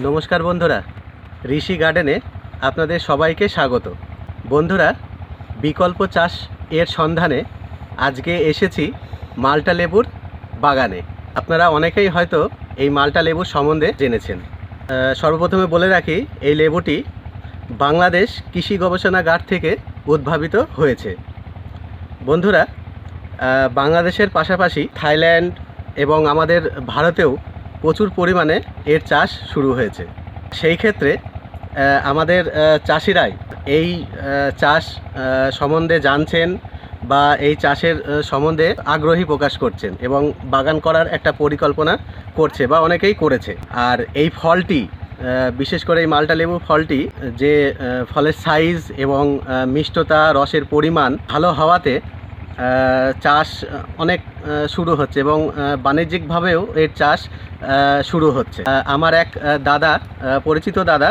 নমস্কার বন্ধুরা, ঋষি গার্ডেনে আপনাদের সবাইকে স্বাগত। বন্ধুরা, বিকল্প চাষ এর সন্ধানে আজকে এসেছি মালটা লেবুর বাগানে। আপনারা অনেকেই হয়তো এই মালটা লেবুর সম্বন্ধে জেনেছেন। সর্বপ্রথমে বলে রাখি, এই লেবুটি বাংলাদেশ কৃষি গবেষণাগার থেকে উদ্ভাবিত হয়েছে। বন্ধুরা বাংলাদেশের পাশাপাশি থাইল্যান্ড এবং আমাদের ভারতেও প্রচুর পরিমাণে এর চাষ শুরু হয়েছে। সেই ক্ষেত্রে আমাদের চাষিরাই এই চাষ সম্বন্ধে জানছেন বা এই চাষের সম্বন্ধে আগ্রহী প্রকাশ করছেন এবং বাগান করার একটা পরিকল্পনা করছে বা অনেকেই করেছে। আর এই ফলটি বিশেষ করে এই মালটা লেবু ফলটি, যে ফলের সাইজ এবং মিষ্টতা, রসের পরিমাণ ভালো হওয়াতে চাষ অনেক শুরু হচ্ছে এবং বাণিজ্যিকভাবেও এর চাষ শুরু হচ্ছে। আমার এক দাদা পরিচিত দাদা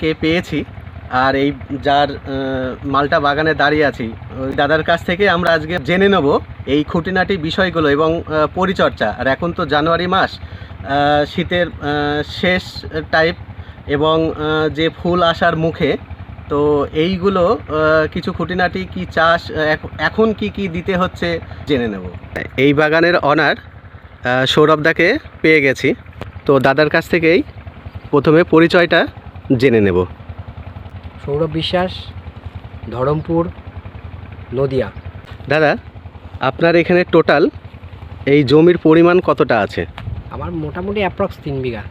কে পেয়েছি আর এই যার মালটা বাগানে দাঁড়িয়ে আছি। ওই দাদার কাছ থেকে আমরা আজকে জেনে নেব এই খুঁটিনাটি বিষয়গুলো এবং পরিচর্যা। আর এখন তো জানুয়ারি মাস শীতের শেষ টাইপ এবং যে ফুল আসার মুখে তো এইগুলো কিছু খুঁটিনাটি কি চাষ এখন কি কি দিতে হচ্ছে জেনে নেব। এই বাগানের অনার সৌরভদাকে পেয়ে গেছি। তো দাদার কাছ থেকেই প্রথমে পরিচয়টা জেনে নেব। সৌরভ বিশ্বাস ধরমপুর নদিয়া। দাদা আপনার এখানে টোটাল এই জমির পরিমাণ কতটা আছে? আমার মোটামুটি অ্যাপ্রক্স তিন বিঘা।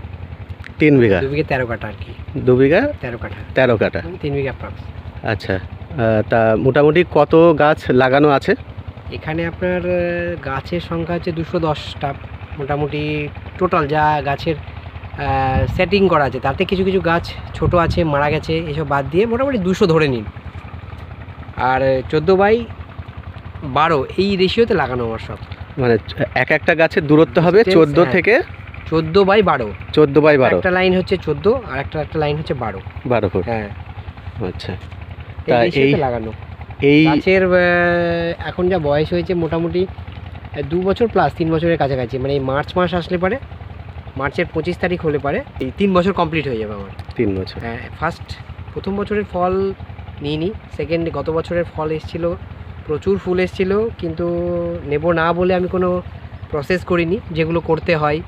তিন বিঘা? দু বিঘে তেরো কাঠা আর কি। দু বিঘা? তেরো কাঠা। তেরো মানে তিন বিঘা অ্যাপ্রক্স আচ্ছা তা মোটামুটি কত গাছ লাগানো আছে? এখানে আপনার গাছের সংখ্যা হচ্ছে দুশো দশটা। মোটামুটি টোটাল যা গাছের সেটিং করা আছে তাতে কিছু কিছু গাছ ছোট আছে মারা গেছে এসব বাদ দিয়ে মোটামুটি দুশো ধরে নিন। আর চোদ্দ বাই বারো এই রেশিওতে লাগানো আমার সব। মানে এক একটা গাছের দূরত্ব হবে চোদ্দ হ্যাঁ। থেকে চোদ্দ বাই বারো। চোদ্দ বাই বারো। একটা লাইন হচ্ছে চোদ্দ আর একটা একটা লাইন হচ্ছে বারো। বারো ফুট। হ্যাঁ। আচ্ছা। তা এই- লাগানো। এই গাছের এখন যা বয়স হয়েছে মোটামুটি দু বছর প্লাস তিন বছরের কাছাকাছি। মানে মার্চ মাস আসলে পারে মার্চের পঁচিশ তারিখ হলে পারে এই তিন বছর কমপ্লিট হয়ে যাবে আমার। তিন বছর। হ্যাঁ ফার্স্ট প্রথম বছরের ফল নিইনি সেকেন্ড গত বছরের ফল এসেছিল প্রচুর ফুল এসেছিল কিন্তু নেব না বলে আমি কোনো প্রসেস করিনি যেগুলো করতে হয়।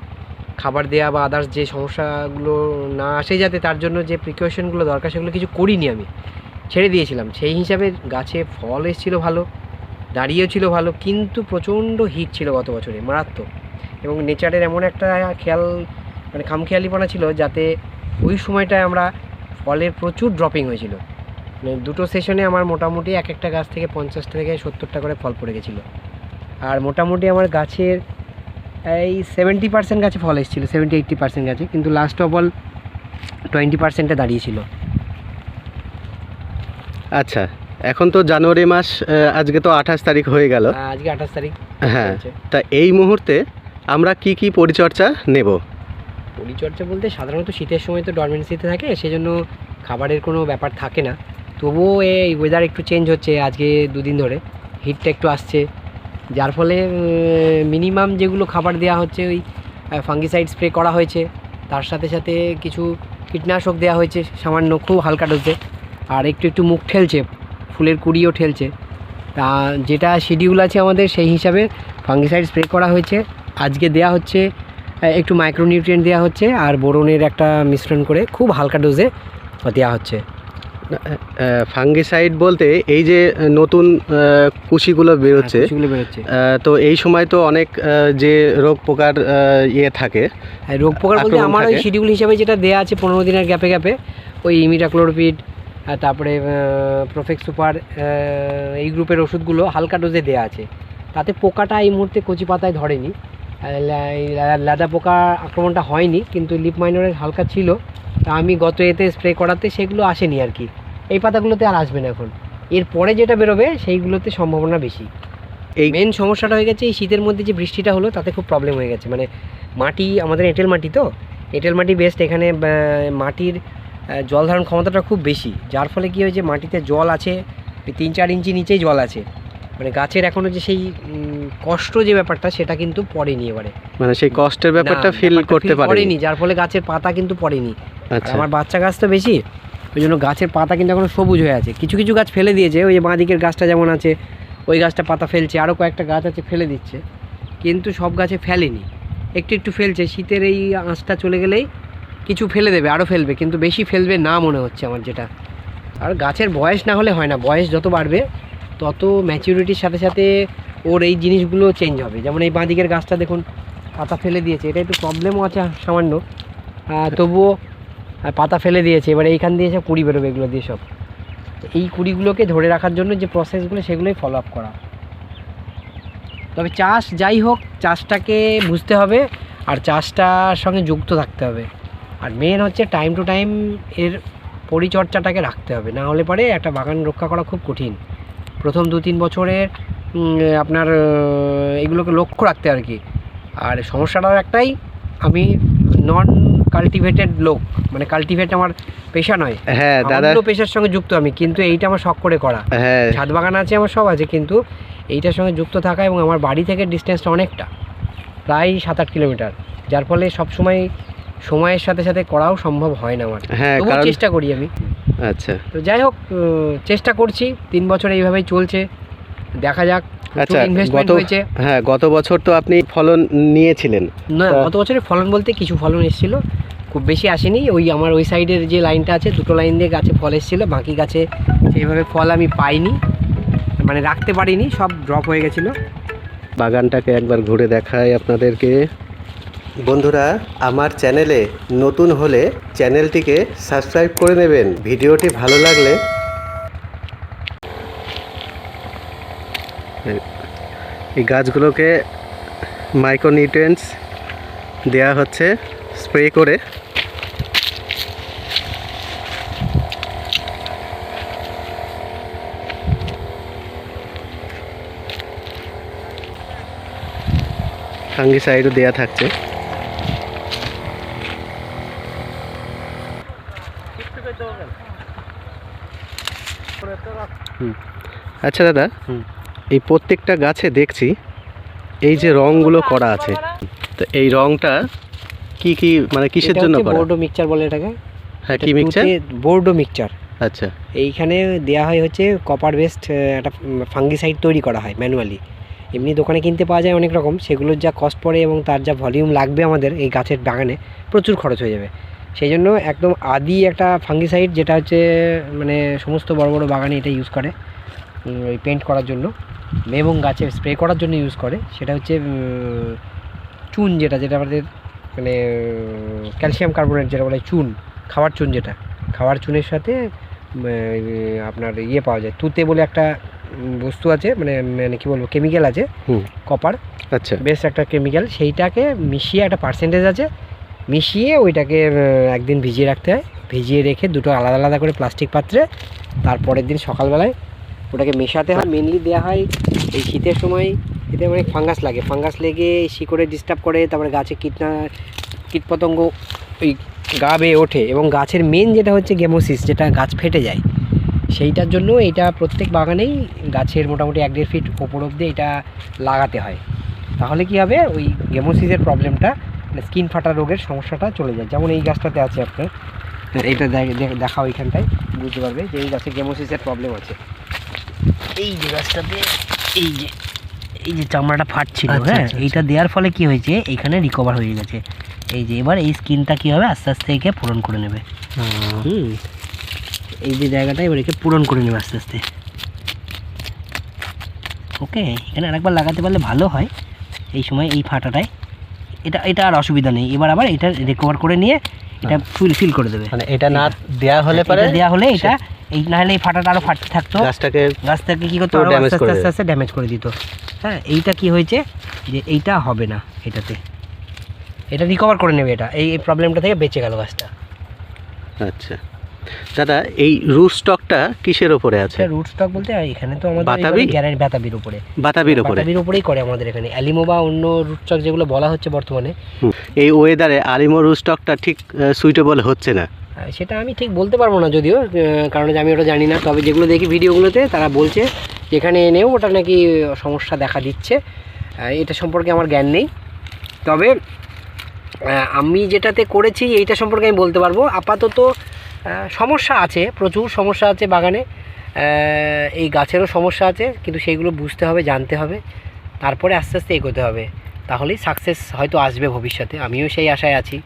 খাবার দেওয়া বা আদার্স যে সমস্যাগুলো না আসে যাতে তার জন্য যে প্রিকশনগুলো দরকার সেগুলো কিছু করিনি আমি। ছেড়ে দিয়েছিলাম। সেই হিসাবে গাছে ফল এসেছিল ভালো, দাঁড়িয়েও ছিল ভালো, কিন্তু প্রচণ্ড হিট ছিল গত বছরে, মারাত্মক। এবং নেচারের এমন একটা খেয়াল মানে খামখেয়ালিপনা ছিল যাতে ওই সময়টায় আমরা ফলের প্রচুর ড্রপিং হয়েছিল। মানে দুটো সেশনে আমার মোটামুটি এক একটা গাছ থেকে পঞ্চাশটা থেকে সত্তরটা করে ফল পড়ে গেছিল। আর মোটামুটি আমার গাছের এই সেভেন্টি পার্সেন্ট গাছে ফল এসেছিল সেভেন্টি এইট্টি পার্সেন্ট গাছে কিন্তু লাস্ট অফ অল টোয়েন্টি পার্সেন্টে দাঁড়িয়েছিল। আচ্ছা এখন তো জানুয়ারি মাস আজকে তো আঠাশ তারিখ হয়ে গেল। আজকে আঠাশ তারিখ হ্যাঁ। তা এই মুহূর্তে আমরা কি কি পরিচর্যা নেব? পরিচর্যা বলতে সাধারণত শীতের সময় তো ডরমেন্সিতে থাকে সেজন্য খাবারের কোনো ব্যাপার থাকে না। তবুও এই ওয়েদার একটু চেঞ্জ হচ্ছে আজকে দুদিন ধরে হিটটা একটু আসছে। যার ফলে মিনিমাম যেগুলো খাবার দেওয়া হচ্ছে, ওই ফাঙ্গিসাইড স্প্রে করা হয়েছে। তার সাথে সাথে কিছু কীটনাশক দেওয়া হয়েছে, সামান্য খুব হালকা ডোজে আর একটু একটু মুখ ঠেলছে, ফুলের কুড়িও ঠেলছে। তা যেটা শিডিউল আছে আমাদের, সেই হিসাবে ফাঙ্গিসাইড স্প্রে করা হয়েছে। আজকে দেয়া হচ্ছে একটু মাইক্রোনিউট্রিয়েন্ট দেওয়া হচ্ছে, আর বোরনের একটা মিশ্রণ করে খুব হালকা ডোজে দেওয়া হচ্ছে। ফাঙ্গিসাইড বলতে এই যে নতুন কুশিগুলো বেরোচ্ছে হ্যাঁ, বেরোচ্ছে। তো এই সময় তো অনেক যে রোগ পোকার ইয়ে থাকে রোগ পোকার বলতে আমার ওই। শিডিউল হিসাবে যেটা দেওয়া আছে পনেরো দিনের গ্যাপে গ্যাপে ওই ইমিডাক্লোরোপিড তারপরে প্রোফেক্স সুপার এই গ্রুপের ওষুধগুলো হালকা ডোজে দেওয়া আছে। তাতে পোকাটা এই মুহূর্তে কচি পাতায় ধরেনি। লাদা পোকা আক্রমণটা হয়নি কিন্তু লিপ মাইনরের হালকা ছিল। তা আমি গত এতে স্প্রে করাতে সেগুলো আসেনি আর কি। এই পাতাগুলোতে আর আসবে না এখন। এরপরে যেটা বেরোবে সেইগুলোতে সম্ভাবনা বেশি। এই মেন সমস্যাটা হয়ে গেছে এই শীতের মধ্যে যে বৃষ্টিটা হলো তাতে খুব প্রবলেম হয়ে গেছে। মানে মাটি আমাদের এঁটেল মাটি তো এঁটেল মাটি বেস্ট এখানে মাটির জল ধারণ ক্ষমতাটা খুব বেশি। যার ফলে কী হয়েছে মাটিতে জল আছে তিন চার ইঞ্চি নিচেই জল আছে। মানে গাছের এখনও যে সেই কষ্ট যে ব্যাপারটা সেটা কিন্তু পড়েনি এবারে। মানে সেই কষ্টের ব্যাপারটা ফিল করতে পারেনি। যার ফলে গাছের পাতা কিন্তু পড়েনি। আচ্ছা। আমার বাচ্চা গাছ তো বেশি ওই জন্য গাছের পাতা কিন্তু এখনও সবুজ হয়ে আছে। কিছু কিছু গাছ ফেলে দিয়েছে, ওই যে দিকের গাছটা যেমন আছে, ওই গাছটা পাতা ফেলছে আরও কয়েকটা গাছ আছে ফেলে দিচ্ছে। কিন্তু সব গাছে ফেলেনি। একটু একটু ফেলছে, শীতের এই আঁচটা চলে গেলেই কিছু ফেলে দেবে আরও ফেলবে, কিন্তু বেশি ফেলবে না মনে হচ্ছে আমার যেটা। আর গাছের বয়স না হলে হয় না, বয়স যত বাড়বে, তত ম্যাচিউরিটির সাথে সাথে ওর এই জিনিসগুলো চেঞ্জ হবে। যেমন এই বাঁদিকের গাছটা দেখুন, পাতা ফেলে দিয়েছে, এটা একটু প্রবলেমও আছে সামান্য। তবুও আহ, পাতা ফেলে দিয়েছে এবার এইখান দিয়ে সব কুড়ি বেরোবে এগুলো দিয়ে সব। এই কুড়িগুলোকে ধরে রাখার জন্য যে প্রসেসগুলো সেগুলোই ফলো আপ করা। তবে চাষ যাই হোক চাষটাকে বুঝতে হবে আর চাষটার সঙ্গে যুক্ত থাকতে হবে। আর মেন হচ্ছে টাইম টু টাইম এর পরিচর্যাটাকে রাখতে হবে। না হলে পরে একটা বাগান রক্ষা করা খুব কঠিন। প্রথম দু তিন বছরের আপনার এগুলোকে লক্ষ্য রাখতে আর কি। আর সমস্যাটাও একটাই আমি নন কাল্টিভেটেড লোক। মানে কাল্টিভেট আমার পেশা নয়। হ্যাঁ দাদা পেশার সঙ্গে যুক্ত আমি কিন্তু এইটা আমার শখ করে করা। হ্যাঁ। ছাদ বাগান আছে আমার সব আছে কিন্তু এইটার সঙ্গে যুক্ত থাকা এবং আমার বাড়ি থেকে ডিস্টেন্সটা অনেকটা প্রায় সাত আট কিলোমিটার। যার ফলে সব সময় সময়ের সাথে সাথে করাও সম্ভব হয় না আমার। হ্যাঁ চেষ্টা করি আমি। আচ্ছা। তো যাই হোক চেষ্টা করছি তিন বছর এইভাবেই চলছে। দেখা যাক আচ্ছা গত হয়েছে। হ্যাঁ গত বছর তো আপনি ফলন নিয়েছিলেন। না গত বছরের ফলন বলতে কিছু ফলন এসেছিল খুব বেশি আসেনি। ওই আমার ওই সাইডের যে লাইনটা আছে দুটো লাইন দিয়ে গাছে ফল এসেছিল বাকি গাছে সেইভাবে ফল আমি পাইনি মানে রাখতে পারিনি সব ড্রপ হয়ে গেছিল। বাগানটাকে একবার ঘুরে দেখায় আপনাদেরকে। বন্ধুরা আমার চ্যানেলে নতুন হলে চ্যানেলটিকে সাবস্ক্রাইব করে নেবেন। ভিডিওটি ভালো লাগলে এই গাছগুলোকে মাইক্রোনিউট্রিয়েন্টস দেয়া হচ্ছে স্প্রে করে। ফাঙ্গিসাইডও দেয়া থাকছে। আচ্ছা দাদা। হুম। এই প্রত্যেকটা গাছে দেখছি এই যে রংগুলো করা আছে। তো এই রংটা কি কি মানে কিসের জন্য করা? বোর্ডো মিক্সচার বলে এটাকে। হ্যাঁ কি মিক্সচার? Bordeaux mixture. আচ্ছা। এইখানে দেওয়া হয় হচ্ছে কপার বেস্ট একটা ফাঙ্গিসাইড তৈরি করা হয় ম্যানুয়ালি এমনি দোকানে কিনতে পাওয়া যায় অনেক রকম সেগুলোর যা কস্ট পড়ে এবং তার যা ভলিউম লাগবে আমাদের এই গাছের বাগানে প্রচুর খরচ হয়ে যাবে। সেই জন্য একদম আদি একটা ফাঙ্গিসাইড যেটা হচ্ছে মানে সমস্ত বড় বড় বাগানে এটা ইউজ করে ওই পেন্ট করার জন্য। এবং গাছে স্প্রে করার জন্য ইউজ করে। সেটা হচ্ছে চুন যেটা যেটা আমাদের মানে ক্যালসিয়াম কার্বোনেট যেটা বলে চুন খাওয়ার চুন যেটা। খাওয়ার চুনের সাথে আপনার ইয়ে পাওয়া যায়। তুতে বলে একটা বস্তু আছে মানে মানে কী বলব কেমিক্যাল আছে হুম। কপার আচ্ছা। বেশ একটা কেমিক্যাল সেইটাকে মিশিয়ে একটা পার্সেন্টেজ আছে। মিশিয়ে ওইটাকে একদিন ভিজিয়ে রাখতে হয়। ভিজিয়ে রেখে দুটো আলাদা আলাদা করে প্লাস্টিক পাত্রে তারপরের দিন সকালবেলায় ওটাকে মেশাতে হয় মেনলি দেওয়া হয় এই শীতের সময়। এতে অনেক ফাঙ্গাস লাগে। ফাঙ্গাস লেগে শিকড়ে ডিস্টার্ব করে, তারপরে গাছে কীটনা, কীটপতঙ্গ ওই গা বেয়ে ওঠে এবং গাছের মেন যেটা হচ্ছে গেমোসিস যেটা গাছ ফেটে যায়, সেইটার জন্য এটা প্রত্যেক বাগানেই গাছের মোটামুটি এক দেড় ফিট ওপর অব্দি এটা লাগাতে হয়। তাহলে কি হবে? ওই গেমোসিসের প্রবলেমটা মানে স্কিন ফাটা রোগের সমস্যাটা চলে যায়। যেমন এই গাছটাতে আছে আপনার দেখ- দেখা ওইখানটায় বুঝতে পারবে যে এই গাছে গেমোসিসের প্রবলেম আছে। এই যে গাছটাতে এই যে এই যে চামড়াটা ফাটছিল আচ্ছা, হ্যাঁ? আচ্ছা, আচ্ছা। এইটা দেওয়ার ফলে কি হয়েছে এইখানে রিকভার হয়ে গেছে। এই যে এবার এই স্কিনটা কি হবে আস্তে আস্তে একে পূরণ করে নেবে। হুম। এই যে জায়গাটা এবার একে পূরণ করে নেবে আস্তে আস্তে। ওকে এখানে আরেকবার লাগাতে পারলে ভালো হয় এই সময় এই ফাটাটায়। এটা এটা আর অসুবিধা নেই এবার আবার এটা রিকভার করে নিয়ে এটা ফুল ফিল করে দেবে। মানে এটা না দেয়া হলে পরে দেওয়া হলে এটা এই না হলে এই ফাটাটা আরও ফাটতে থাকতো। গাছটাকে গাছটাকে কী করতো? পুরো আরও damage আস্তে আস্তে আস্তে আস্তে ড্যামেজ করে দিত। হ্যাঁ এইটা কি হয়েছে? যে এইটা হবে না এটাতে। এটা রিকভার করে নেবে এটা। এই প্রবলেমটা থেকে বেঁচে গেল গাছটা। আচ্ছা। দাদা এই রুট স্টকটা কিসের ওপরে আছে? রুট স্টক বলতে এখানে তো আমাদের বাতাবি? গ্যারেন্ট বাতাবির উপরে। বাতাবির ওপরে বাতাবির উপরেই করে আমাদের এখানে। অ্যালিমো বা অন্য রুট স্টক যেগুলো বলা হচ্ছে বর্তমানে। এই ওয়েদারে আলিমো রুট স্টকটা ঠিক সুইটেবল হচ্ছে না। সেটা আমি ঠিক বলতে পারব না যদিও কারণ আমি ওটা জানি না। তবে যেগুলো দেখি ভিডিওগুলোতে, তারা বলছে যেখানে এনেও ওটা নাকি সমস্যা দেখা দিচ্ছে। এটা সম্পর্কে আমার জ্ঞান নেই। তবে আমি যেটাতে করেছি, এইটা সম্পর্কে আমি বলতে পারব। আপাতত সমস্যা আছে, প্রচুর সমস্যা আছে বাগানে। এই গাছেরও সমস্যা আছে, কিন্তু সেইগুলো বুঝতে হবে, জানতে হবে। তারপরে আস্তে আস্তে এগোতে হবে। তাহলেই সাকসেস হয়তো আসবে ভবিষ্যতে। আমিও সেই আশায় আছি।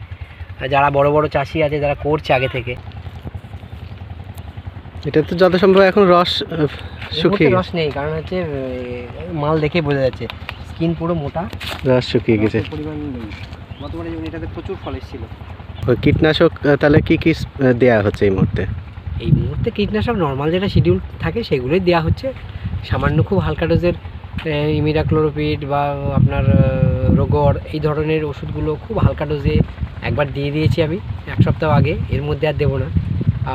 যারা বড় বড় চাষি আছে যারা করছে আগে থেকে। এটা তো যত সম্ভব এখন রস শুকিয়ে রস নেই কারণ হচ্ছে মাল দেখে বোঝা যাচ্ছে। স্কিন পুরো মোটা। রস শুকিয়ে গেছে। পরিমাণ নেই। যেমন এটাতে প্রচুর ফল এসেছিল। ওই কীটনাশক তাহলে কি কি দেয়া হচ্ছে এই মুহূর্তে? এই মুহূর্তে কীটনাশক নর্মাল যেটা শিডিউল থাকে সেগুলোই দেওয়া হচ্ছে। সামান্য খুব হালকা ডোজের ইমিডাক্লোরোপিড বা আপনার রোগর, এই ধরনের ওষুধগুলো খুব হালকা ডোজে একবার দিয়ে দিয়েছি আমি, এক সপ্তাহ আগে, এর মধ্যে আর দেবো না।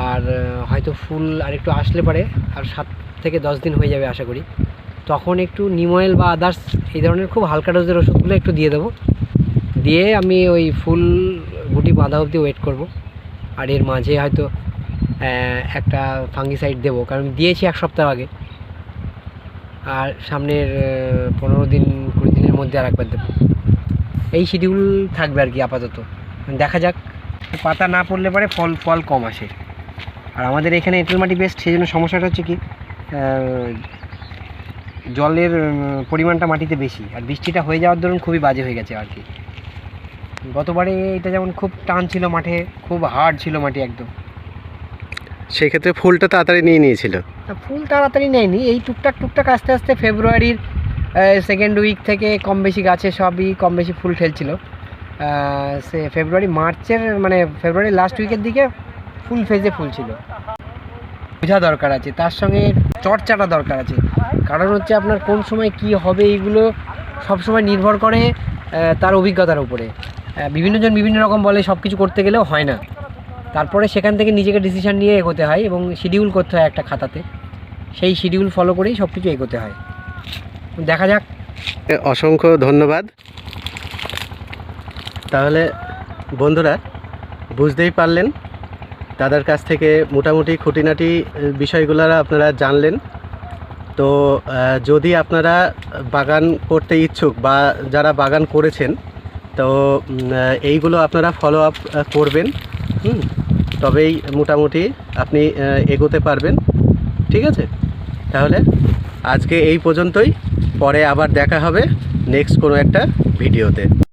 আর হয়তো ফুল আর একটু আসলে পারে, আর সাত থেকে দশ দিন হয়ে যাবে আশা করি। তখন একটু নিম অয়েল বা আদার্স এই ধরনের খুব হালকা ডোজের ওষুধগুলো একটু দিয়ে দেবো। দিয়ে আমি ওই ফুল গুটি বাঁধা অবধি ওয়েট করব। আর এর মাঝে হয়তো একটা ফাঙ্গিসাইড দেবো, কারণ দিয়েছি এক সপ্তাহ আগে। আর সামনের পনেরো দিন, কুড়ি দিনের মধ্যে আর একবার দেবো। এই শিডিউল থাকবে আর কি আপাতত। দেখা যাক। পাতা না পড়লে পরে ফল ফল কম আসে। আর আমাদের এখানে এঁটেল মাটি বেস্ট সেই জন্য সমস্যাটা হচ্ছে কি জলের পরিমাণটা মাটিতে বেশি। আর বৃষ্টিটা হয়ে যাওয়ার দরুন খুবই বাজে হয়ে গেছে আর কি। গতবারে এটা যেমন খুব টান ছিল মাঠে, খুব হার্ড ছিল মাটি একদম। সেক্ষেত্রে ফুলটা তাড়াতাড়ি নিয়ে নিয়েছিল। ফুল তাড়াতাড়ি নেয়নি। এই টুকটাক টুকটাক আস্তে আস্তে ফেব্রুয়ারির সেকেন্ড উইক থেকে কম বেশি গাছে সবই কম বেশি ফুল ঠেলছিল আহ, সে ফেব্রুয়ারি মার্চের মানে ফেব্রুয়ারি লাস্ট উইকের দিকে ফুল ফেজে ফুল ছিল। বোঝা দরকার আছে তার সঙ্গে চর্চাটা দরকার আছে। কারণ হচ্ছে আপনার কোন সময় কি হবে এইগুলো সব সময় নির্ভর করে তার অভিজ্ঞতার উপরে। বিভিন্নজন বিভিন্ন রকম বলে সব কিছু করতে গেলেও হয় না। তারপরে সেখান থেকে নিজেকে ডিসিশান নিয়ে এগোতে হয় এবং শিডিউল করতে হয় একটা খাতাতে। সেই শিডিউল ফলো করেই সব কিছু এগোতে হয়। দেখা যাক। অসংখ্য ধন্যবাদ। তাহলে, বন্ধুরা, বুঝতেই পারলেন, দাদার কাছ থেকে মোটামুটি খুঁটিনাটি বিষয়গুলো আপনারা জানলেন। তো যদি আপনারা বাগান করতে ইচ্ছুক বা যারা বাগান করেছেন, তো এইগুলো আপনারা ফলো আপ করবেন। হুম, তবেই মোটামুটি আপনি এগোতে পারবেন। ঠিক আছে? তাহলে আজকে এই পর্যন্তই পরে আবার দেখা হবে নেক্সট কোনো একটা ভিডিওতে।